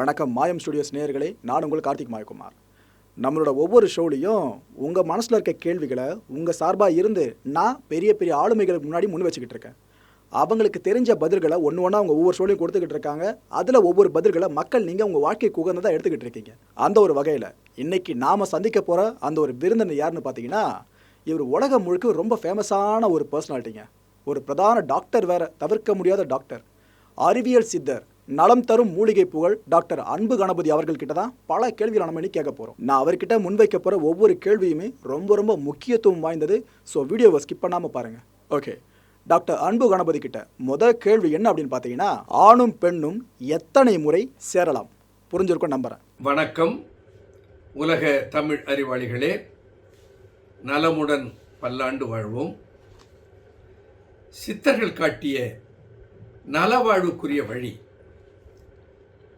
வணக்கம் மாயம் ஸ்டுடியோஸ் நேயர்களே நான் உங்கள் கார்த்திக் மாயகுமார். நம்மளோட ஒவ்வொரு ஷோலையும் உங்கள் மனசில் இருக்க கேள்விகளை உங்கள் சார்பாக இருந்து நான் பெரிய பெரிய ஆளுமைகளுக்கு முன்னாடி முன் வச்சுக்கிட்டு இருக்கேன். அவங்களுக்கு தெரிஞ்ச பதில்களை ஒன்று ஒன்றா அவங்க ஒவ்வொரு ஷோலையும் கொடுத்துக்கிட்டு இருக்காங்க. அதில் ஒவ்வொரு பதில்களை மக்கள் நீங்கள் உங்கள் வாழ்க்கைக்கு உகந்ததாக எடுத்துக்கிட்டு இருக்கீங்க. அந்த ஒரு வகையில் இன்றைக்கி நாம் சந்திக்க போகிற அந்த ஒரு விருந்தினர் யாருன்னு பார்த்தீங்கன்னா இவர் உலகம் முழுக்க ரொம்ப ஃபேமஸான ஒரு பர்சனாலிட்டிங்க ஒரு பிரதான டாக்டர் வேற தவிர்க்க முடியாத டாக்டர் அறிவியல் சித்தர். நலம் தரும் மூலிகை புகழ் டாக்டர் அன்பு கணபதி அவர்கள் கிட்ட தான் பல கேள்விகளை நம்ம இன்னைக்கு கேட்க போகிறோம் நான் அவர்கிட்ட முன்வைக்க போகிற ஒவ்வொரு கேள்வியுமே ரொம்ப ரொம்ப முக்கியத்துவம் வாய்ந்தது. ஸோ வீடியோவை ஸ்கிப் பண்ணாமல் பாருங்கள் ஓகே டாக்டர் அன்பு கணபதி கிட்ட முதல் கேள்வி என்ன அப்படின்னு பார்த்தீங்கன்னா ஆணும் பெண்ணும் எத்தனை முறை சேரலாம்? புரிஞ்சிருக்கும் நம்புறேன். வணக்கம். உலக தமிழ் அறிவாளிகளே நலமுடன் பல்லாண்டு வாழ்வோம். சித்தர்கள் காட்டிய நலவாழ்வுக்குரிய வழி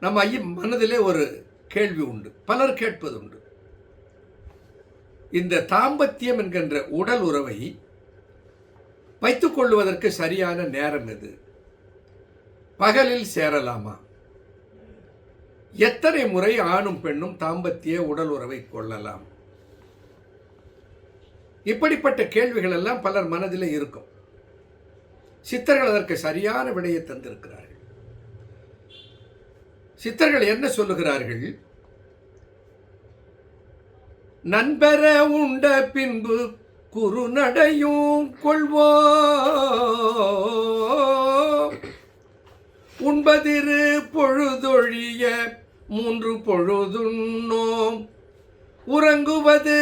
நம்ம ஐயம் மனதிலே ஒரு கேள்வி உண்டு. பலர் கேட்பது உண்டு இந்த தாம்பத்தியம் என்கின்ற உடல் உறவை வைத்துக் கொள்வதற்கு சரியான நேரம் எது? பகலில் சேரலாமா? எத்தனை முறை ஆணும் பெண்ணும் தாம்பத்திய உடல் உறவை கொள்ளலாம்? இப்படிப்பட்ட கேள்விகள் எல்லாம் பலர் மனதிலே இருக்கும். சித்தர்கள் அதற்கு சரியான விடையை தந்திருக்கிறார் சித்தர்கள் என்ன சொல்லுகிறார்கள்? நண்பர உண்ட பின்பு குறுநடையும் கொள்வோ உண்பதிரு பொழுதொழிய மூன்று பொழுதுண்ணோம். உறங்குவது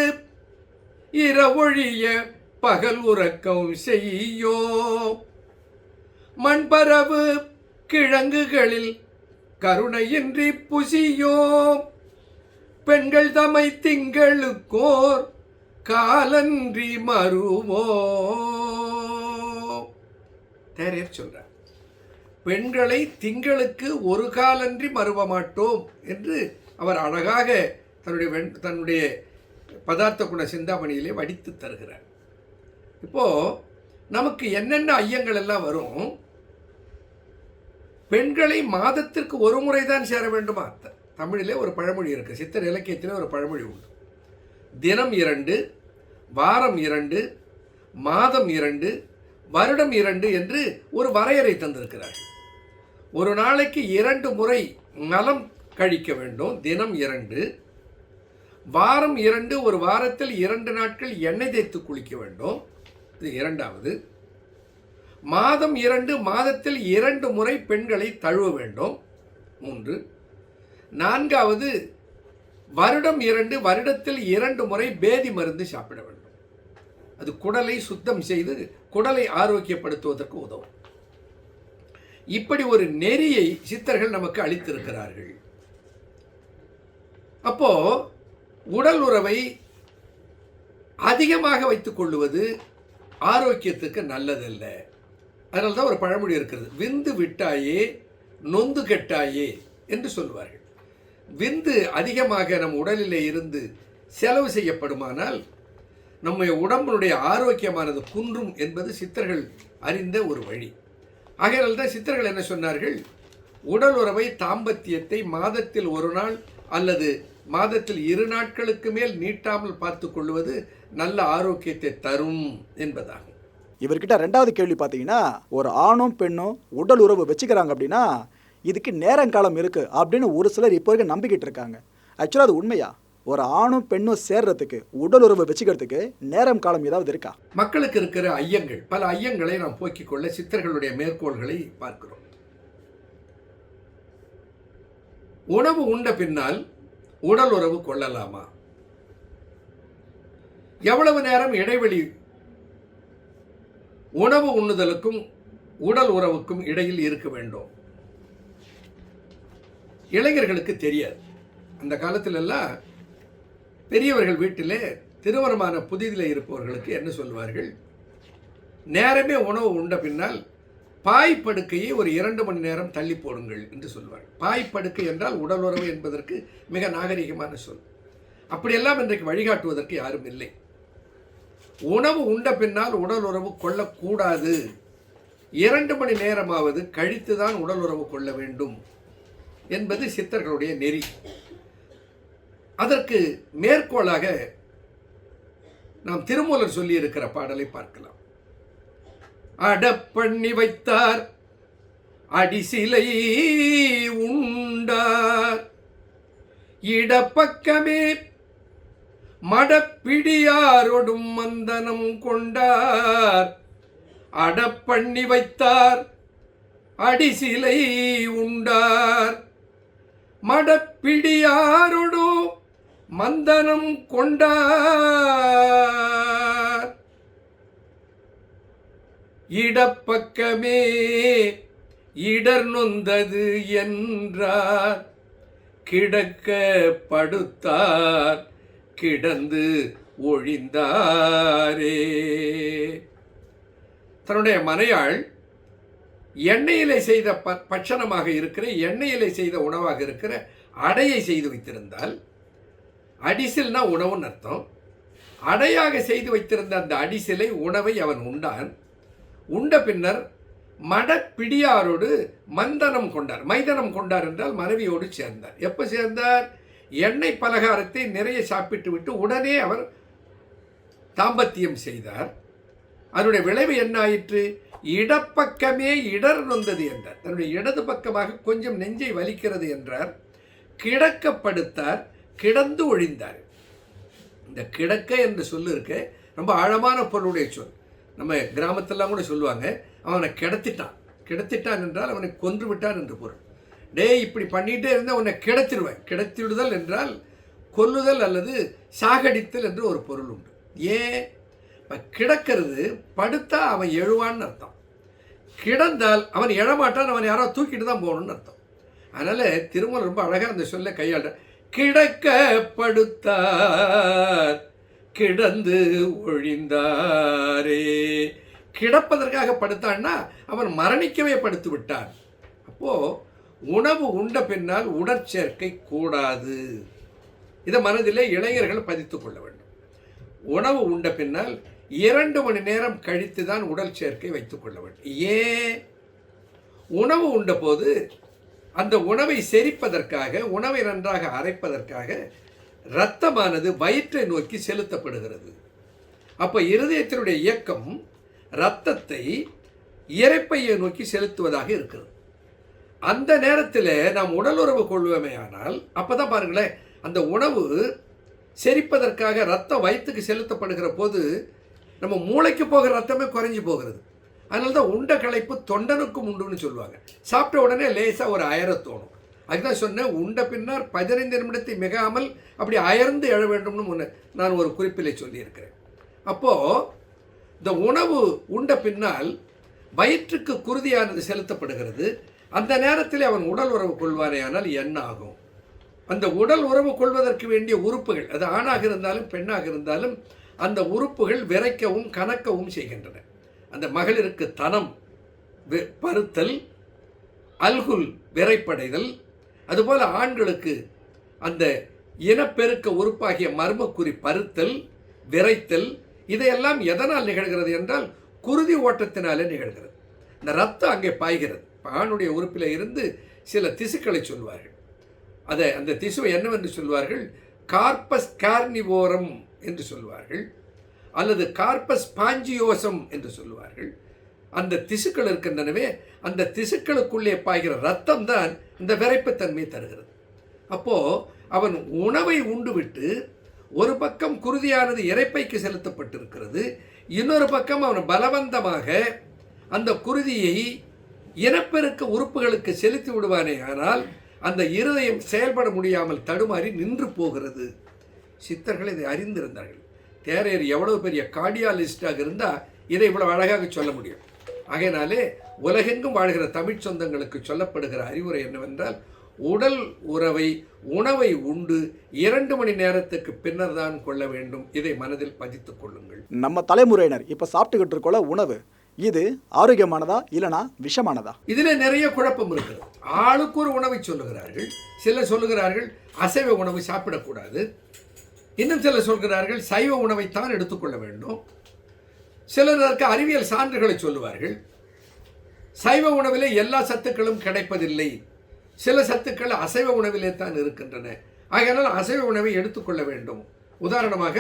இரவொழிய பகல் உறக்கம் செய்யோ மண்பரவு கிழங்குகளில் கருணையின்றி புசியோ பெண்கள் தமை திங்களுக்கோர் காலன்றி மறுவோ தேரையர் சொல்றார். பெண்களை திங்களுக்கு ஒரு காலன்றி மறுவ மாட்டோம் என்று அவர் அழகாக தன்னுடைய வெண் தன்னுடைய பதார்த்த குண சிந்தாமணியிலே வடித்து தருகிறார். இப்போது நமக்கு என்னென்ன ஐயங்கள் எல்லாம் வரும்? பெண்களை மாதத்திற்கு ஒரு முறை தான் சேர வேண்டுமா? த- தமிழிலே ஒரு பழமொழி இருக்குது சித்தர் இலக்கியத்திலே ஒரு பழமொழி உண்டு. தினம் இரண்டு வாரம் இரண்டு மாதம் இரண்டு வருடம் இரண்டு என்று ஒரு வரையறை தந்திருக்கிறார்கள். ஒரு நாளைக்கு இரண்டு முறை நலம் கழிக்க வேண்டும். தினம் இரண்டு வாரம் இரண்டு ஒரு வாரத்தில் இரண்டு நாட்கள் எண்ணெய் தேய்த்து குளிக்க வேண்டும். இது இரண்டாவது. மாதம் இரண்டு மாதத்தில் இரண்டு முறை பெண்களை தழுவ வேண்டும். மூன்று. நான்காவது வருடம் இரண்டு வருடத்தில் இரண்டு முறை பேதி மருந்து சாப்பிட வேண்டும். அது குடலை சுத்தம் செய்து குடலை ஆரோக்கியப்படுத்துவதற்கு உதவும். இப்படி ஒரு நெறியை சித்தர்கள் நமக்கு அளித்திருக்கிறார்கள். அப்போ உடல் உறவை அதிகமாக வைத்துக் கொள்ளுவது ஆரோக்கியத்துக்கு நல்லதல்ல. அதனால தான் ஒரு பழமொழி இருக்கிறது. விந்து விட்டாயே நொந்து கெட்டாயே என்று சொல்வார்கள் விந்து அதிகமாக நம் உடலிலே இருந்து செலவு செய்யப்படுமானால் நம்முடைய உடம்பினுடைய ஆரோக்கியமானது குன்றும் என்பது சித்தர்கள் அறிந்த ஒரு வழி. ஆகையால் தான் சித்தர்கள் என்ன சொன்னார்கள்? உடல் உறவை தாம்பத்தியத்தை மாதத்தில் ஒரு நாள் அல்லது மாதத்தில் இரு நாட்களுக்கு மேல் நீட்டாமல் பார்த்து கொள்வது நல்ல ஆரோக்கியத்தை தரும் என்பதாகும். இவர்கிட்ட ரெண்டாவது கேள்வி பார்த்தீங்கன்னா ஒரு ஆணும் பெண்ணும் உடல் உறவு வச்சுக்கிறாங்க அப்படின்னா இதுக்கு நேரங்காலம் இருக்கு அப்படின்னு ஒரு சிலர் இப்போ வரைக்கும் நம்பிக்கிட்டு இருக்காங்க. ஆக்சுவலாக அது உண்மையா? ஒரு ஆணும் பெண்ணும் சேர்றதுக்கு உடல் உறவு வச்சுக்கிறதுக்கு நேரம் காலம் ஏதாவது இருக்கா? மக்களுக்கு இருக்கிற ஐயங்கள் பல ஐயங்களை நாம் போக்கிக் கொள்ள சித்தர்களுடைய மேற்கோள்களை பார்க்கிறோம். உணவு உண்ட பின்னால் உடல் உறவு கொள்ளலாமா? எவ்வளவு நேரம் இடைவெளி உணவு உண்ணுதலுக்கும் உடல் உறவுக்கும் இடையில் இருக்க வேண்டும். இளைஞர்களுக்கு தெரியாது. அந்த காலத்திலெல்லாம் பெரியவர்கள் வீட்டிலே திருமணமான புதிதில் இருப்பவர்களுக்கு என்ன சொல்வார்கள்? நேரமே உணவு உண்ட பின்னால் பாய் படுக்கையை ஒரு இரண்டு மணி நேரம் தள்ளி போடுங்கள் என்று சொல்வார் பாய் படுக்கை என்றால் உடல் உறவு என்பதற்கு மிக நாகரிகமான சொல். அப்படியெல்லாம் இன்றைக்கு வழிகாட்டுவதற்கு யாரும் இல்லை. உணவு உண்ட பின்னால் உடல் உறவு கொள்ளக்கூடாது. இரண்டு மணி நேரமாவது கழித்து தான் உடல் உறவு கொள்ள வேண்டும் என்பது சித்தர்களுடைய நெறி. அதற்கு மேற்கோளாக நாம் திருமூலர் சொல்லி இருக்கிற பாடலை பார்க்கலாம். அடப்பண்ணி வைத்தார் அடிசிலை உண்டார் இடப்பக்கமே மடப்பிடியாரொடும் மந்தனம் கொண்டார். அடப்பண்ணி வைத்தார் அடிசிலை உண்டார். மடப்பிடியாரொடு மந்தனம் கொண்டார். இடப்பக்கமே இடர் நொந்தது என்றார். கிடக்க படுத்தார். கிடந்து ஒழிந்தாரே. தன்னுடைய மனையாள் எண்ணெயிலை செய்த ப பட்சணமாக இருக்கிற எண்ணெயிலே செய்த உணவாக இருக்கிற அடையை செய்து வைத்திருந்தால் அடிசில்னா உணவுன்னு அர்த்தம். அடையாக செய்து வைத்திருந்த அந்த அடிசிலை உணவை அவன் உண்டான். உண்ட பின்னர் மடப்பிடியாரோடு மந்தனம் கொண்டார். மைதனம் கொண்டார் என்றால் மனைவியோடு சேர்ந்தார். எப்போ சேர்ந்தார்? எண்ணெய் பலகாரத்தை நிறைய சாப்பிட்டு விட்டு உடனே அவர் தாம்பத்தியம் செய்தார். அதனுடைய விளைவு என்ன ஆயிற்று? இடப்பக்கமே இடர் நொந்தது என்றார். தன்னுடைய இடது பக்கமாக கொஞ்சம் நெஞ்சை வலிக்கிறது என்றார். கிடக்கப்படுத்தார் கிடந்து ஒழிந்தார். இந்த கிடக்க என்று சொல்லு இருக்கு. ரொம்ப ஆழமான பொருளுடைய சொல். நம்ம கிராமத்திலாம் கூட சொல்லுவாங்க அவனை கிடத்திட்டான். கிடத்திட்டான் என்றால் அவனை கொன்று விட்டான் என்று பொருள். டேய் இப்படி பண்ணிகிட்டே இருந்தால் உன்னை கிடத்திடுவேன் கிடத்திடுதல் என்றால் கொல்லுதல் அல்லது சாகடித்தல் என்று ஒரு பொருள் உண்டு. ஏன்? இப்போ கிடக்கிறது படுத்தா அவன் எழுவான்னு அர்த்தம். கிடந்தால் அவன் எழமாட்டான் அவன் யாரோ தூக்கிட்டு தான் போகணும்னு அர்த்தம். அதனால் திருமணம் ரொம்ப அழகாக அந்த சொல்ல கையாள கிடக்க படுத்தார் கிடந்து ஒழிந்தாரே. கிடப்பதற்காக படுத்தான்னா அவன் மரணிக்கவே படுத்து விட்டான். அப்போது உணவு உண்ட பின்னால் உடற்சேர்க்கை கூடாது. இதை மனதிலே இளைஞர்கள் பதித்துக் கொள்ள வேண்டும். உணவு உண்ட பின்னால் இரண்டு மணி நேரம் கழித்து தான் உடல் சேர்க்கை வைத்துக் கொள்ள வேண்டும். ஏன்? உணவு உண்ட போது அந்த உணவை செரிப்பதற்காக உணவை நன்றாக அரைப்பதற்காக இரத்தமானது வயிற்றை நோக்கி செலுத்தப்படுகிறது. அப்போ இருதயத்தினுடைய இயக்கம் இரத்தத்தை இறைப்பையை நோக்கி செலுத்துவதாக இருக்கிறது. அந்த நேரத்தில் நாம் உடல் உறவு கொள்வோமே ஆனால் அப்போ தான் பாருங்களேன் அந்த உணவு செரிப்பதற்காக ரத்தம் வயிற்றுக்கு செலுத்தப்படுகிற போது நம்ம மூளைக்கு போகிற ரத்தமே குறைஞ்சி போகிறது. அதனால தான் உண்ட களைப்பு தொண்டனுக்கும் உண்டுன்னு சொல்லுவாங்க. சாப்பிட்ட உடனே லேசாக ஒரு அயர தோணும். அதுதான் சொன்னேன் உண்ட பின்னர் பதினைந்து நிமிடத்தை மிகாமல் அப்படி அயர்ந்து எழ வேண்டும்னு முன்ன நான் ஒரு குறிப்பிலே சொல்லியிருக்கிறேன். அப்போது இந்த உணவு உண்ட பின்னால் வயிற்றுக்கு குருதியானது செலுத்தப்படுகிறது. அந்த நேரத்தில் அவன் உடல் உறவு கொள்வானேயானால் என்ன ஆகும் அந்த உடல் உறவு கொள்வதற்கு வேண்டிய உறுப்புகள் அது ஆணாக இருந்தாலும் பெண்ணாக இருந்தாலும் அந்த உறுப்புகள் விரைக்கவும் கணக்கவும் செய்கின்றன. அந்த மகளிருக்கு தனம் பருத்தல் அல்குல் விரைப்படைதல் அதுபோல் ஆண்களுக்கு அந்த இனப்பெருக்க உறுப்பாகிய மர்மக்குறி பருத்தல் விரைத்தல் இதையெல்லாம் எதனால் நிகழ்கிறது என்றால் குருதி ஓட்டத்தினாலே நிகழ்கிறது. இந்த ரத்தம் அங்கே பாய்கிறது. ஆணுடைய உறுப்பில் இருந்து சில திசுக்களை சொல்வார்கள். அதை அந்த திசுவை என்னவென்று சொல்வார்கள்? கார்பஸ் கார்னிவோரம் என்று சொல்வார்கள். அல்லது கார்பஸ் பாஞ்சியோசம் என்று சொல்லுவார்கள் அந்த திசுக்கள் இருக்கின்றனவே அந்த திசுக்களுக்குள்ளே பாய்கிற ரத்தம் தான் இந்த விரைப்புத்தன்மை தருகிறது. அப்போது அவன் உணவை உண்டுவிட்டு ஒரு பக்கம் குருதியானது இறைப்பைக்கு செலுத்தப்பட்டிருக்கிறது இன்னொரு பக்கம் அவன் பலவந்தமாக அந்த குருதியை இனப்பெருக்க உறுப்புகளுக்கு செலுத்தி விடுவானே ஆனால் அந்த இருதயம் செயல்பட முடியாமல் தடுமாறி நின்று போகிறது. சித்தர்கள் இதை அறிந்திருந்தார்கள். தேரையர் எவ்வளவு பெரிய கார்டியாலிஸ்டாக இருந்தால் இதை இவ்வளவு அழகாக சொல்ல முடியும். ஆகையினாலே உலகெங்கும் வாழ்கிற தமிழ்ச் சொந்தங்களுக்கு சொல்லப்படுகிற அறிவுரை என்னவென்றால் உடல் உறவை உணவை உண்டு இரண்டு மணி நேரத்துக்கு பின்னர் தான் கொள்ள வேண்டும். இதை மனதில் பதித்துக் கொள்ளுங்கள். நம்ம தலைமுறையினர் இப்போ சாப்பிட்டுக்கிட்டு இருக்கோல உணவு. இது ஆரோக்கியமானதா இல்லனா விஷமானதா? இதில் நிறைய குழப்பம் இருக்கிறது ஆளுக்கு ஒரு உணவை சொல்லுகிறார்கள் சிலர் சொல்லுகிறார்கள் அசைவ உணவு சாப்பிடக்கூடாது. இன்னும் சிலர் சொல்கிறார்கள் சைவ உணவைத்தான் எடுத்துக்கொள்ள வேண்டும். சிலர் அதற்கு அறிவியல் சான்றுகளை சொல்லுவார்கள். சைவ உணவிலே எல்லா சத்துக்களும் கிடைப்பதில்லை. சில சத்துக்கள் அசைவ உணவிலே தான் இருக்கின்றன. ஆகையால் அசைவ உணவை எடுத்துக்கொள்ள வேண்டும். உதாரணமாக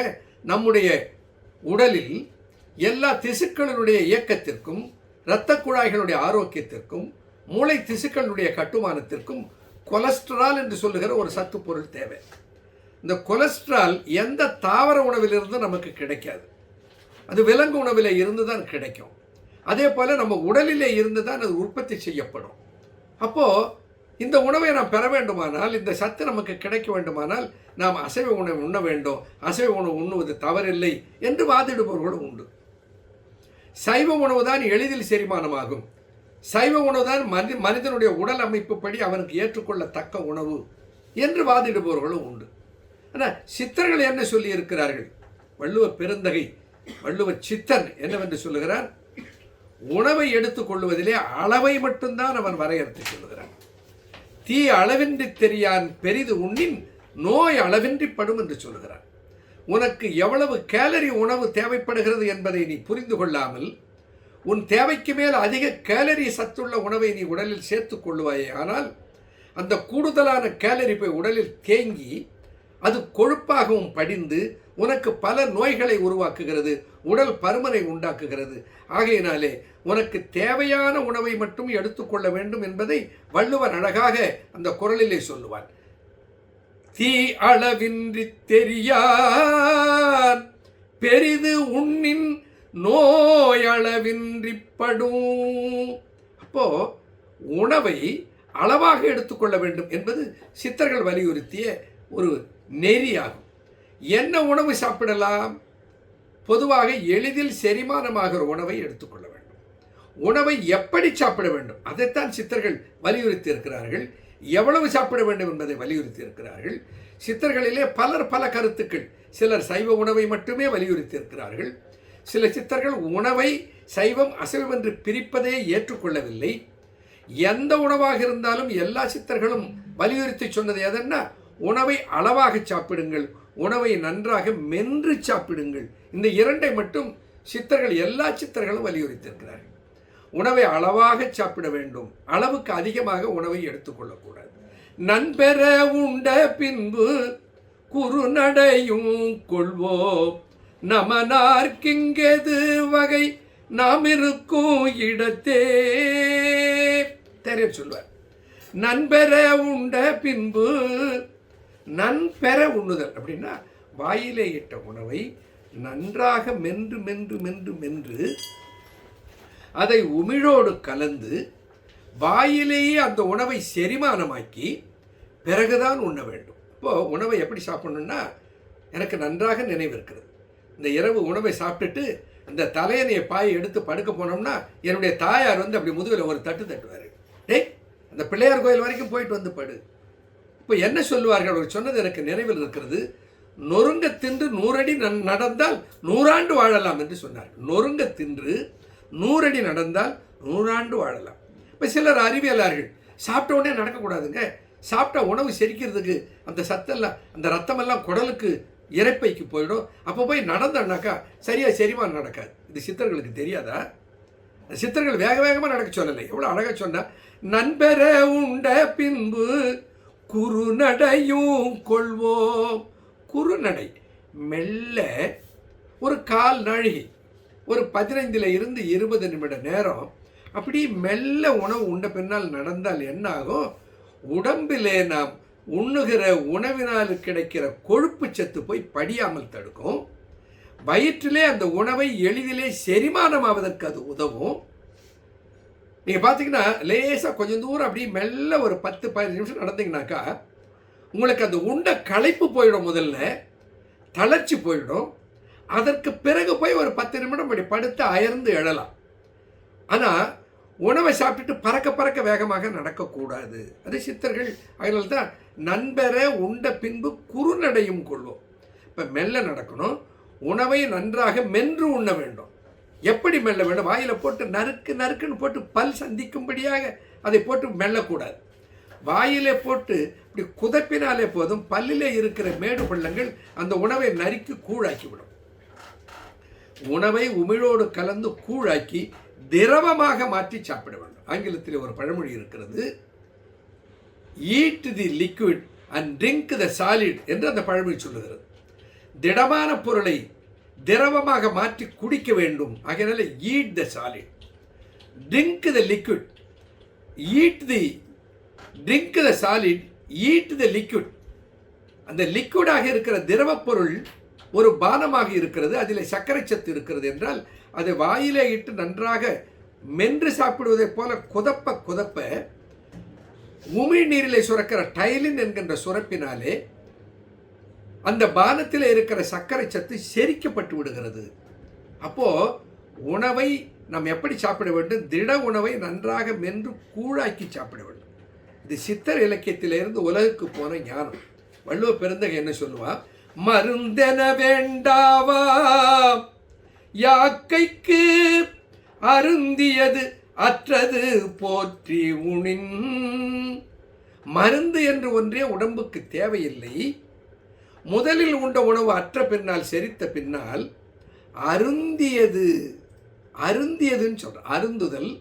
நம்முடைய உடலில் எல்லா திசுக்களினுடைய இயக்கத்திற்கும் இரத்த குழாய்களுடைய ஆரோக்கியத்திற்கும் மூளை திசுக்களுடைய கட்டுமானத்திற்கும் கொலஸ்ட்ரால் என்று சொல்லுகிற ஒரு சத்து பொருள் தேவை. இந்த கொலஸ்ட்ரால் எந்த தாவர உணவிலிருந்து நமக்கு கிடைக்காது. அது விலங்கு உணவில் இருந்து தான் கிடைக்கும். அதே போல் நம்ம உடலிலே இருந்து தான் அது உற்பத்தி செய்யப்படும். அப்போது இந்த உணவை நாம் பெற வேண்டுமானால் இந்த சத்து நமக்கு கிடைக்க வேண்டுமானால் நாம் அசைவ உணவு உண்ண வேண்டும். அசைவ உணவு உண்ணுவது தவறில்லை என்று வாதிடுபவர்களும் உண்டு. சைவ உணவு தான் எளிதில் செரிமானமாகும். சைவ உணவு தான் மனி மனிதனுடைய உடல் அமைப்புப்படி அவனுக்கு ஏற்றுக்கொள்ளத்தக்க உணவு என்று வாதிடுபவர்களும் உண்டு. ஆனால் சித்தர்கள் என்ன சொல்லி இருக்கிறார்கள் வள்ளுவ பெருந்தகை வள்ளுவ சித்தன் என்னவென்று சொல்லுகிறார்? உணவை எடுத்துக்கொள்வதிலே அளவை மட்டும்தான் அவன் வரையறுத்து சொல்லுகிறான் தீ அளவின்றி தெரியான் பெரிது உண்ணின் நோய் அளவின்றி படும் என்று சொல்லுகிறான். உனக்கு எவ்வளவு கேலரி உணவு தேவைப்படுகிறது என்பதை நீ புரிந்து கொள்ளாமல் உன் தேவைக்கு மேல் அதிக கேலரி சத்துள்ள உணவை நீ உடலில் சேர்த்துக் கொள்ளுவாயே ஆனால் அந்த கூடுதலான கேலரி போய் உடலில் தேங்கி அது கொழுப்பாகவும் படிந்து உனக்கு பல நோய்களை உருவாக்குகிறது உடல் பருமனை உண்டாக்குகிறது. ஆகையினாலே உனக்கு தேவையான உணவை மட்டும் எடுத்துக்கொள்ள வேண்டும் என்பதை வள்ளுவர் அழகாக அந்த குரலிலே சொல்லுவார். தீ அளவின்றி தெரியார். பெரிது உண்ணின் நோயளவின்றி படும். அப்போ உணவை அளவாக எடுத்துக்கொள்ள வேண்டும் என்பது சித்தர்கள் வலியுறுத்திய ஒரு நெறியாகும். என்ன உணவு சாப்பிடலாம்? பொதுவாக எளிதில் செரிமானமாகிற உணவை எடுத்துக்கொள்ள வேண்டும். உணவை எப்படி சாப்பிட வேண்டும்? அதைத்தான் சித்தர்கள் வலியுறுத்தி இருக்கிறார்கள் எவ்வளவு சாப்பிட வேண்டும் என்பதை வலியுறுத்தி இருக்கிறார்கள் சித்தர்களிலே பலர் பல கருத்துக்கள். சிலர் சைவ உணவை மட்டுமே வலியுறுத்தி இருக்கிறார்கள் சில சித்தர்கள் உணவை சைவம் அசைவம் என்று பிரிப்பதே ஏற்றுக்கொள்ளவில்லை. எந்த உணவாக இருந்தாலும் எல்லா சித்தர்களும் வலியுறுத்தி சொன்னது எதன்னா உணவை அளவாக சாப்பிடுங்கள் உணவை நன்றாக மென்று சாப்பிடுங்கள். இந்த இரண்டை மட்டும் சித்தர்கள் எல்லா சித்தர்களும் வலியுறுத்தியிருக்கிறார்கள். உணவை அளவாக சாப்பிட வேண்டும். அளவுக்கு அதிகமாக உணவை எடுத்துக்கொள்ளக்கூடாது. நண்பெற உண்ட பின்பு குறுநடையும் கொள்வோம். நமனார்க்கிங்கெது வகை நாம் இருக்கும் இடத்தே. தெரிய சொல்வார். நண்பெற உண்ட பின்பு நண்பெற உண்ணுதல் அப்படின்னா வாயிலே இட்ட உணவை நன்றாக மென்று மென்று மென்று மென்று அதை உமிழோடு கலந்து வாயிலேயே அந்த உணவை செரிமானமாக்கி பிறகுதான் உண்ண வேண்டும். இப்போது உணவை எப்படி சாப்பிடணுன்னா எனக்கு நன்றாக நினைவு இருக்கிறது இந்த இரவு உணவை சாப்பிட்டுட்டு இந்த தலையணையை பாயை எடுத்து படுக்க போனோம்னா என்னுடைய தாயார் வந்து அப்படி முதுகில் ஒரு தட்டு தட்டுவார். டேய் அந்த பிள்ளையார் கோயில் வரைக்கும் போயிட்டு வந்து படு. இப்போ என்ன சொல்லுவார்கள்? அவர் சொன்னது எனக்கு நினைவில் இருக்கிறது. நொறுங்க தின்று நூறடி நன்- நடந்தால் நூறாண்டு வாழலாம் என்று சொன்னார் நொறுங்க தின்று நூறடி நடந்தால் நூறாண்டு வாழலாம். இப்போ சிலர் அறிவியலார்கள் சாப்பிட்ட உடனே நடக்கக்கூடாதுங்க. சாப்பிட்ட உணவு செரிக்கிறதுக்கு அந்த சத்தெல்லாம் அந்த ரத்தமெல்லாம் குடலுக்கு இறைப்பைக்கு போயிடும். அப்போ போய் நடந்தோம்னாக்கா சரியாக செரிமானம் நடக்காது. இது சித்தர்களுக்கு தெரியாதா? சித்தர்கள் வேக வேகமாக நடக்க சொல்லலை. எவ்வளோ அழகாக சொன்னால் நண்பர உண்ட பின்பு குறுநடையும் கொள்வோம். குறுநடை மெல்ல ஒரு கால் நழுகி ஒரு பதினைந்துல இருந்து இருபது நிமிட நேரம். அப்படி மெல்ல உணவு உண்ட பின்னால் நடந்தால் என்ன ஆகும் உடம்பிலே நாம் உண்ணுகிற உணவினால் கிடைக்கிற கொழுப்பு சத்து போய் படியாமல் தடுக்கும். வயிற்றிலே அந்த உணவை எளிதிலே செரிமானமாவதற்கு அது உதவும். நீங்கள் பார்த்தீங்கன்னா லேசாக கொஞ்சம் தூரம் அப்படியே மெல்ல ஒரு பத்து பதினஞ்சு நிமிஷம் நடந்தீங்கன்னாக்கா உங்களுக்கு அந்த உண்ட களைப்பு போயிடும் முதல்ல. தளர்ச்சி போயிடும். அதற்கு பிறகு போய் ஒரு பத்து நிமிடம் அப்படி படுத்து அயர்ந்து எழலாம். ஆனால் உணவை சாப்பிட்டுட்டு பறக்க பறக்க வேகமாக நடக்கக்கூடாது. அது சித்தர்கள் அதனால தான் நண்பரை உண்ட பின்பு குறுநடையும் கொள்வோம். இப்போ மெல்ல நடக்கணும். உணவை நன்றாக மென்று உண்ண வேண்டும். எப்படி மெல்ல வேண்டும்? வாயில் போட்டு நறுக்கு நறுக்குன்னு போட்டு பல் சந்திக்கும்படியாக அதை போட்டு மெல்லக்கூடாது. வாயிலே போட்டு இப்படி குதப்பினாலே போதும். பல்லிலே இருக்கிற மேடு பள்ளங்கள் அந்த உணவை நறுக்கி கூழாக்கிவிடும் உணவை உமிழோடு கலந்து கூழாக்கி திரவமாக மாற்றி சாப்பிட வேண்டும். ஆங்கிலத்தில் ஒரு பழமொழி இருக்கிறது eat the liquid and drink the solid என்று அந்த பழமொழி சொல்லுகிறது. திடமான பொருளை திரவமாக மாற்றி குடிக்க வேண்டும். ஆகையினால eat the solid drink the liquid eat the drink the solid eat the liquid அந்த லிக்விடாக இருக்கிற திரவப் பொருள் ஒரு பானமாக இருக்கிறது அதில் சர்க்கரை சத்து இருக்கிறது என்றால் அதை வாயிலே இட்டு நன்றாக மென்று சாப்பிடுவதைப் போல குதப்ப குதப்ப உமிழ்நீரிலே சுரக்கிற டைலின் என்கின்ற சுரப்பினாலே அந்த பானத்தில் இருக்கிற சர்க்கரை சத்து செரிக்கப்பட்டு விடுகிறது. அப்போது உணவை நாம் எப்படி சாப்பிட வேண்டும்? திட உணவை நன்றாக மென்று கூழாக்கி சாப்பிட வேண்டும். இது சித்தர் இலக்கியத்திலிருந்து உலகுக்கு போன ஞானம். வள்ளுவ பெருந்தகை என்ன சொல்லுவாள் மருந்தென வேண்டாவா யாக்கைக்கு அருந்தியது அற்றது போற்றி உணின். மருந்து என்று ஒன்றே உடம்புக்கு தேவையில்லை. முதலில் உண்ட உணவு அற்ற பின்னால் செரித்த பின்னால் அருந்தியது அருந்தியதுன்னு சொல்ற அருந்துதல்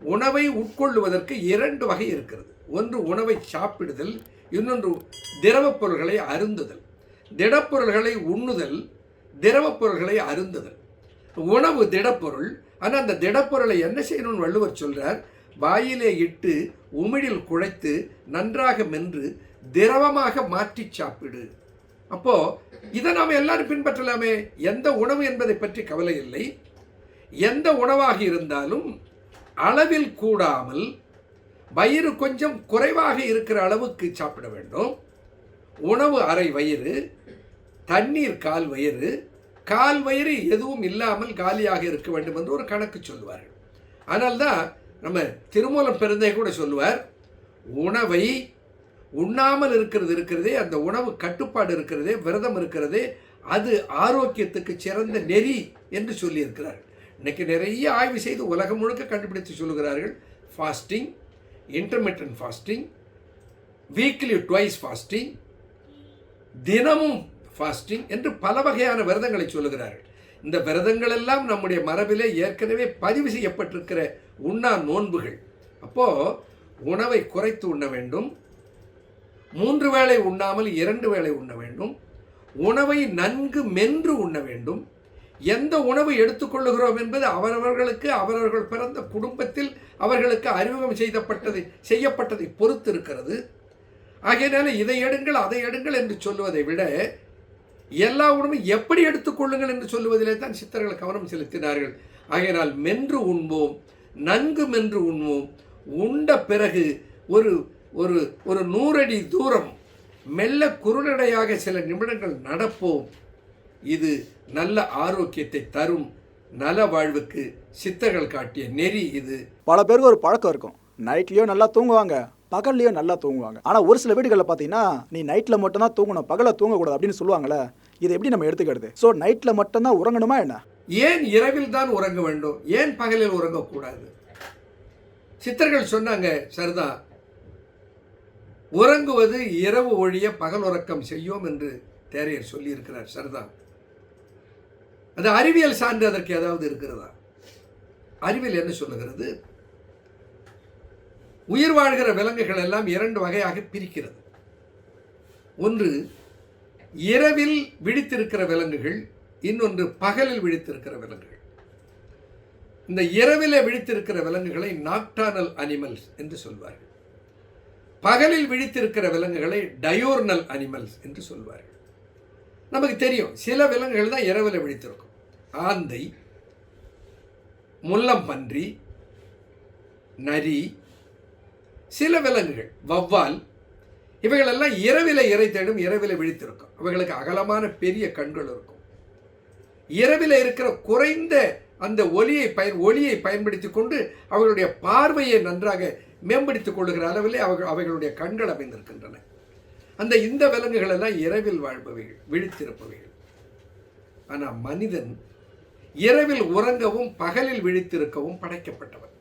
உணவை உட்கொள்ளுவதற்கு இரண்டு வகை இருக்கிறது. ஒன்று உணவை சாப்பிடுதல் இன்னொன்று திரவப் பொருள்களை அருந்துதல். திடப்பொருள்களை உண்ணுதல் திரவப் பொருள்களை அருந்துதல். உணவு திடப்பொருள் ஆனால் அந்த திடப்பொருளை என்ன செய்யணும்னு வள்ளுவர் சொல்கிறார் வாயிலே இட்டு உமிழில் குழைத்து நன்றாக மென்று திரவமாக மாற்றி சாப்பிடு. அப்போது இதை நாம் எல்லாரும் பின்பற்றலாமே? எந்த உணவு என்பதை பற்றி கவலை இல்லை. எந்த உணவாக இருந்தாலும் அளவில் கூடாமல் வயிறு கொஞ்சம் குறைவாக இருக்கிற அளவுக்கு சாப்பிட வேண்டும். உணவு அரை வயிறு தண்ணீர் கால் வயிறு கால் வயிறு எதுவும் இல்லாமல் காலியாக இருக்க வேண்டும் என்று ஒரு கணக்கு சொல்லுவார்கள். ஆனால்தான் நம்ம திருமூலம் பெருந்தை கூட சொல்லுவார் உணவை உண்ணாமல் இருக்கிறது இருக்கிறதே அந்த உணவு கட்டுப்பாடு இருக்கிறதே விரதம் இருக்கிறதே அது ஆரோக்கியத்துக்கு சிறந்த நெறி என்று சொல்லியிருக்கிறார். இன்னைக்கு நிறைய ஆய்வு செய்து உலகம் முழுக்க கண்டுபிடித்து சொல்லுகிறார்கள். Fasting intermittent fasting weekly twice fasting தினமும் ஃபாஸ்டிங் என்று பல வகையான விரதங்களை சொல்லுகிறார்கள். இந்த விரதங்கள் எல்லாம் நம்முடைய மரபிலே ஏற்கனவே பதிவு செய்யப்பட்டிருக்கிற உண்ணா நோன்புகள். அப்போது உணவை குறைத்து உண்ண வேண்டும். மூன்று வேளை உண்ணாமல் இரண்டு வேளை உண்ண வேண்டும். உணவை நன்கு மென்று உண்ண வேண்டும். எந்த உணவு எடுத்துக்கொள்ளுகிறோம் என்பது அவரவர்களுக்கு அவரவர்கள் பிறந்த குடும்பத்தில் அவர்களுக்கு அறிமுகம் செய்தப்பட்டதை செய்யப்பட்டதை பொறுத்து இருக்கிறது ஆகையினால இதை எடுங்கள் அதை எடுங்கள் என்று சொல்லுவதை விட எல்லா உணவும் எப்படி எடுத்துக்கொள்ளுங்கள் என்று சொல்லுவதிலே தான் சித்தர்கள் கவனம் செலுத்தினார்கள். ஆகையினால் மென்று உண்போம் நன்கு மென்று உண்போம். உண்ட பிறகு ஒரு ஒரு ஒரு நூறடி தூரம் மெல்ல குறுநடையாக சில நிமிடங்கள் நடப்போம். இது நல்ல ஆரோக்கியத்தை தரும் நல வாழ்வுக்கு சித்தர்கள் காட்டிய நெறி இது. பல பேருக்கு ஒரு பழக்கம் இருக்கும். நைட்லேயும் நல்லா தூங்குவாங்க. பகல்லையும் நல்லா தூங்குவாங்க. ஆனால் ஒரு சில வீடுகளில் பார்த்தீங்கன்னா நீ நைட்டில் மட்டும்தான் தூங்கணும் பகலை தூங்கக்கூடாது அப்படின்னு சொல்லுவாங்களே இதை எப்படி நம்ம எடுத்துக்கிறது? ஸோ நைட்டில் மட்டும்தான் உறங்கணுமா என்ன? ஏன் இரவில் தான் உறங்க வேண்டும்? ஏன் பகலில் உறங்கக்கூடாது? சித்தர்கள் சொன்னாங்க சரிதான் உறங்குவது இரவு ஒழிய பகல் உறக்கம் செய்யும் என்று தேரையர் சொல்லியிருக்கிறார் சரிதான் அது அறிவியல் சான்று அதற்கு ஏதாவது இருக்கிறதா? அறிவியல் என்ன சொல்லுகிறது? உயிர் வாழ்கிற விலங்குகள் எல்லாம் இரண்டு வகையாக பிரிக்கிறது. ஒன்று இரவில் விழித்திருக்கிற விலங்குகள் இன்னொன்று பகலில் விழித்திருக்கிற விலங்குகள். இந்த இரவில் விழித்திருக்கிற விலங்குகளை நாக்டானல் அனிமல்ஸ் என்று சொல்வார்கள். பகலில் விழித்திருக்கிற விலங்குகளை டயோர்னல் அனிமல்ஸ் என்று சொல்வார்கள். நமக்கு தெரியும் சில விலங்குகள் தான் இரவில் விழித்திருக்கும். ஆந்தை முள்ளம்பன்றி நரி சில விலங்குகள் வவ்வால் இவைகளெல்லாம் இரவில் இறை தேடும் இரவில் விழித்திருக்கும். அவைகளுக்கு அகலமான பெரிய கண்கள் இருக்கும். இரவில் இருக்கிற குறைந்த அந்த ஒலியை பயன் ஒளியை பயன்படுத்தி கொண்டு அவர்களுடைய பார்வையை நன்றாக மேம்படுத்திக் கொள்ளுகிற அளவிலே அவர்கள் அவைகளுடைய கண்கள் அமைந்திருக்கின்றன. அந்த இந்த விலங்குகள் எல்லாம் இரவில் வாழ்பவைகள் விழித்திருப்பவைகள். ஆனால் மனிதன் இரவில் உறங்கவும் பகலில் விழித்திருக்கவும் படைக்கப்பட்டவன்.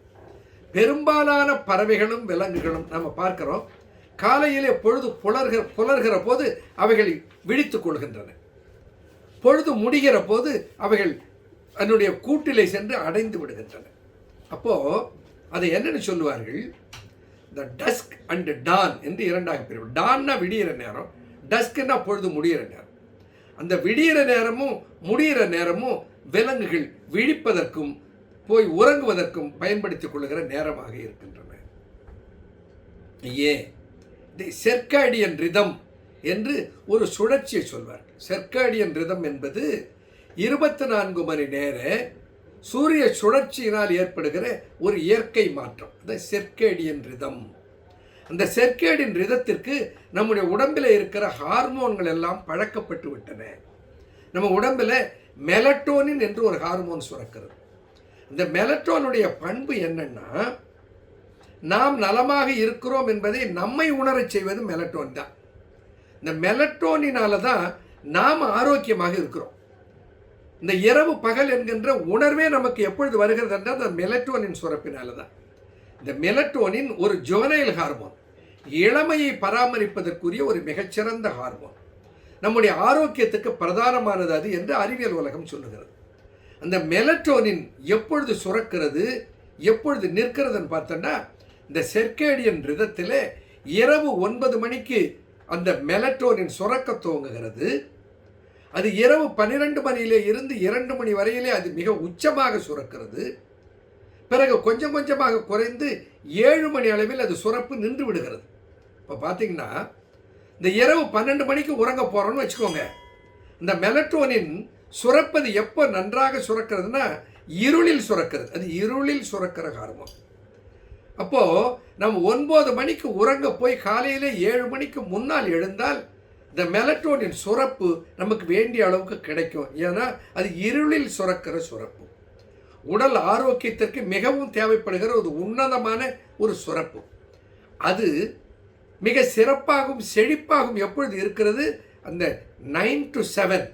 பெரும்பாலான பறவைகளும் விலங்குகளும் நம்ம பார்க்கிறோம். காலையிலே பொழுது புலர்கிற புலர்கிற போது அவைகள் விழித்து கொள்கின்றன. பொழுது முடிகிற போது அவைகள் அதனுடைய கூட்டிலே சென்று அடைந்து விடுகின்றன. அப்போது அதை என்னென்னு சொல்லுவார்கள்? த டஸ்க் அண்ட் டான் என்று இரண்டாக பிரிவு. டான்னா விடியிற நேரம் டஸ்க்னா பொழுது முடியிற நேரம். அந்த விடியிற நேரமும் முடிகிற நேரமும் விலங்குகள் விழிப்பதற்கும் போய் உறங்குவதற்கும் பயன்படுத்திக் கொள்ளுகிற நேரமாக இருக்கின்றன. ஐயே தி செர்காடியன் ரிதம் என்று ஒரு சுழற்சியை சொல்வார் செர்காடியன் ரிதம் என்பது இருபத்தி நான்கு மணி நேர சூரிய சுழற்சியினால் ஏற்படுகிற ஒரு இயற்கை மாற்றம். இந்த செர்கேடியன் ரிதம் அந்த செர்கேடியன் ரிதத்திற்கு நம்முடைய உடம்பில் இருக்கிற ஹார்மோன்கள் எல்லாம் பழக்கப்பட்டு விட்டன நம்ம உடம்பில் மெலட்டோனின் என்று ஒரு ஹார்மோன் சுரக்கிறது. இந்த மெலட்டோனுடைய பண்பு என்னன்னா நாம் நலமாக இருக்கிறோம் என்பதை நம்மை உணரச் செய்வது மெலட்டோன் தான். இந்த மெலட்டோனினால தான் நாம் ஆரோக்கியமாக இருக்கிறோம். இந்த இரவு பகல் என்கின்ற உணர்வே நமக்கு எப்பொழுது வருகிறது என்றால் அந்த மெலட்டோனின் சுரப்பினால தான். இந்த மெலட்டோனின் ஒரு ஜோனைல் ஹார்மோன் இளமையை பராமரிப்பதற்குரிய ஒரு மிகச்சிறந்த ஹார்மோன். நம்முடைய ஆரோக்கியத்துக்கு பிரதானமானது அது என்று அறிவியல் உலகம் சொல்லுகிறது. அந்த மெலட்டோனின் எப்பொழுது சுரக்கிறது எப்பொழுது நிற்கிறதுன்னு பார்த்தோன்னா இந்த செர்கேடியன் ரிதத்தில் இரவு ஒன்பது மணிக்கு அந்த மெலட்டோனின் சுரக்க துவங்குகிறது. அது இரவு பன்னிரெண்டு மணியிலே இருந்து இரண்டு மணி வரையிலே அது மிக உச்சமாக சுரக்கிறது. பிறகு கொஞ்சம் கொஞ்சமாக குறைந்து ஏழு மணி அளவில் அது சுரப்பு நின்று விடுகிறது. இப்போ பார்த்தீங்கன்னா இந்த இரவு பன்னெண்டு மணிக்கு உறங்க போகிறோன்னு வச்சுக்கோங்க. இந்த மெலட்டோனின் சுரப்பது எப்போ நன்றாக சுரக்கிறதுனா இருளில் சுரக்கிறது. அது இருளில் சுரக்கிற ஹார்மோன் அப்போது நம்ம ஒன்பது மணிக்கு உறங்க போய் காலையில் ஏழு மணிக்கு முன்னால் எழுந்தால் இந்த மெலட்டோனின் சுரப்பு நமக்கு வேண்டிய அளவுக்கு கிடைக்கும். ஏன்னா அது இருளில் சுரக்கிற சுரப்பு. உடல் ஆரோக்கியத்திற்கு மிகவும் தேவைப்படுகிற ஒரு உன்னதமான ஒரு சுரப்பு. அது மிக சிறப்பாகவும் செழிப்பாகவும் எப்பொழுது இருக்கிறது? அந்த நைன் டு செவன்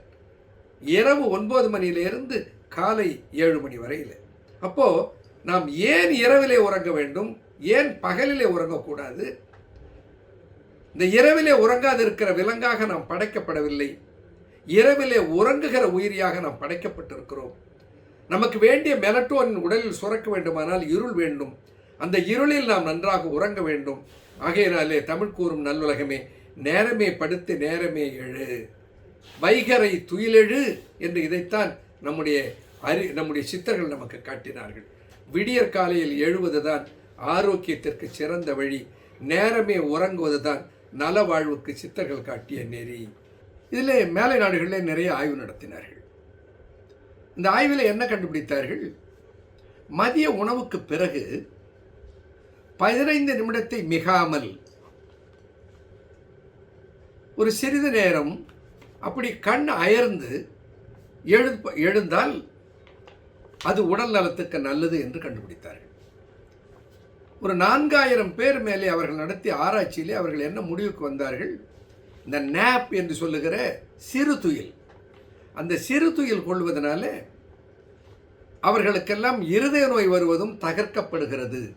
இரவு ஒன்பது மணியிலிருந்து காலை ஏழு மணி வரையில். அப்போது நாம் ஏன் இரவிலே உறங்க வேண்டும்? ஏன் பகலிலே உறங்கக்கூடாது? இந்த இரவிலே உறங்காது இருக்கிற விலங்காக நாம் படைக்கப்படவில்லை. இரவிலே உறங்குகிற உயிரியாக நாம் படைக்கப்பட்டிருக்கிறோம். நமக்கு வேண்டிய மெலட்டோனின் உடலில் சுரக்க வேண்டுமானால் இருள் வேண்டும். அந்த இருளில் நாம் நன்றாக உறங்க வேண்டும். ஆகையினாலே தமிழ் கூறும் நல்லுலகமே நேரமே படுத்து நேரமே எழு. வைகரை துயிலெழு என்று இதைத்தான் நம்முடைய அறி நம்முடைய சித்தர்கள் நமக்கு காட்டினார்கள். விடியற் காலையில் எழுவதுதான் ஆரோக்கியத்திற்கு சிறந்த வழி. நேரமே உறங்குவதுதான் நல வாழ்வுக்கு சித்தர்கள் காட்டிய நெறி. இதில் மேலை நாடுகளில் நிறைய ஆய்வு நடத்தினார்கள். இந்த ஆய்வில் என்ன கண்டுபிடித்தார்கள்? மதிய உணவுக்கு பிறகு பதினைந்து நிமிடத்தை மிகாமல் ஒரு சிறிது நேரம் அப்படி கண் அயர்ந்து எழு எழுந்தால் அது உடல் நலத்துக்கு நல்லது என்று கண்டுபிடித்தார்கள். ஒரு நான்காயிரம் பேர் மேலே அவர்கள் நடத்திய ஆராய்ச்சியிலே அவர்கள் என்ன முடிவுக்கு வந்தார்கள்? இந்த நேப் என்று சொல்லுகிற சிறு துயில். அந்த சிறு துயில் கொள்வதனால அவர்களுக்கெல்லாம் இருதய நோய் வருவதும் தகர்க்கப்படுகிறது.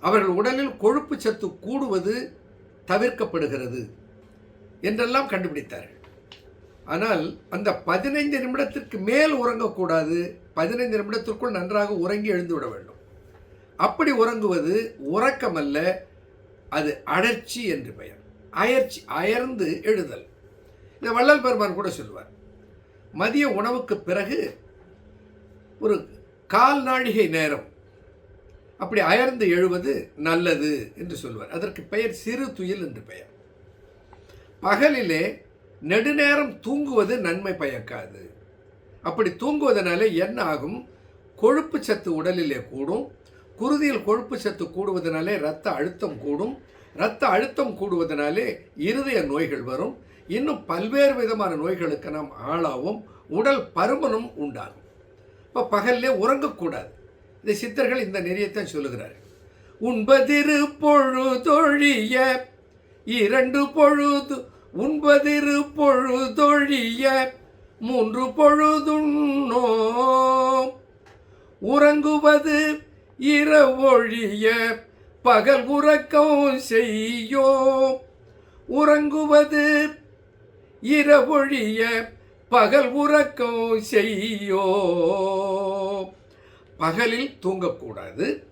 அவர்கள் உடலில் கொழுப்பு சத்து கூடுவது தவிர்க்கப்படுகிறது என்றெல்லாம் கண்டுபிடித்தார்கள். ஆனால் அந்த பதினைந்து நிமிடத்திற்கு மேல் உறங்கக்கூடாது. பதினைந்து நிமிடத்திற்குள் நன்றாக உறங்கி எழுந்து விட வேண்டும். அப்படி உறங்குவது உறக்கமல்ல அது அடர்ச்சி என்று பெயர். அயர்ச்சி அயர்ந்து எழுதல். இந்த வள்ளல் பெருமான் கூட சொல்வார் மதிய உணவுக்கு பிறகு ஒரு கால் நாழிகை நேரம் அப்படி அயர்ந்து எழுவது நல்லது என்று சொல்வார். அதற்கு பெயர் சிறு துயில் என்று பெயர். பகலிலே நெடுநேரம் தூங்குவது நன்மை பயக்காது. அப்படி தூங்குவதனால என்ன ஆகும்? கொழுப்பு சத்து உடலிலே கூடும். குருதியில் கொழுப்பு சத்து கூடுவதனாலே இரத்த அழுத்தம் கூடும். இரத்த அழுத்தம் கூடுவதனாலே இருதய நோய்கள் வரும். இன்னும் பல்வேறு விதமான நோய்களுக்கு நாம் ஆளாவும். உடல் பருமனும் உண்டாகும். இப்போ பகல்லே உறங்கக்கூடாது. இந்த சித்தர்கள் இந்த நெறியத்தான் சொல்லுகிறார்கள். உண்பதிரு பொழுதொழிய இரண்டு பொழுது உண்பதிரு பொழுதொழிய மூன்று பொழுதுண்ணோம் உறங்குவது இரவொழிய பகல் உறக்கம் செய்யோ. உறங்குவது இரவொழிய பகல் உறக்கம் செய்யோ. பகலில் தூங்கக்கூடாது.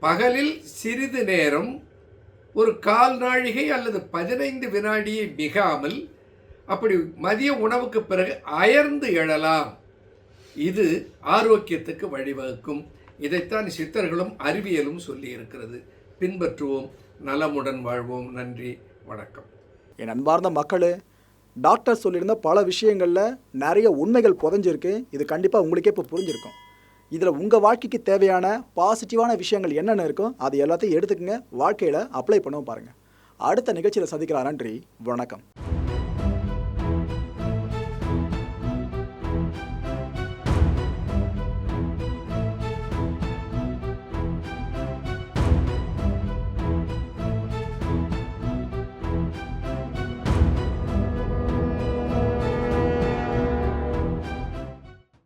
பகலில் சிறிது நேரம் ஒரு கால் நாழிகை அல்லது பதினைந்து வினாடியை மிகாமல் அப்படி மதிய உணவுக்கு பிறகு அயர்ந்து எழலாம். இது ஆரோக்கியத்துக்கு வழிவகுக்கும். இதைத்தான் சித்தர்களும் அறிவியலும் சொல்லி இருக்கிறது பின்பற்றுவோம். நலமுடன் வாழ்வோம். நன்றி. வணக்கம். என் அன்பார்ந்த மக்களே டாக்டர் சொல்லியிருந்த பல விஷயங்களில் நிறைய உண்மைகள் புதஞ்சிருக்கு. இது கண்டிப்பாக உங்களுக்கே இப்போ புரிஞ்சிருக்கும். இதில் உங்கள் வாழ்க்கைக்கு தேவையான பாசிட்டிவான விஷயங்கள் என்னென்ன இருக்கோ அது எல்லாத்தையும் எடுத்துக்கங்க. வாழ்க்கையில் அப்ளை பண்ணவும் பாருங்கள் அடுத்த நிகழ்ச்சியில் சந்திக்கலாம். நன்றி. வணக்கம்.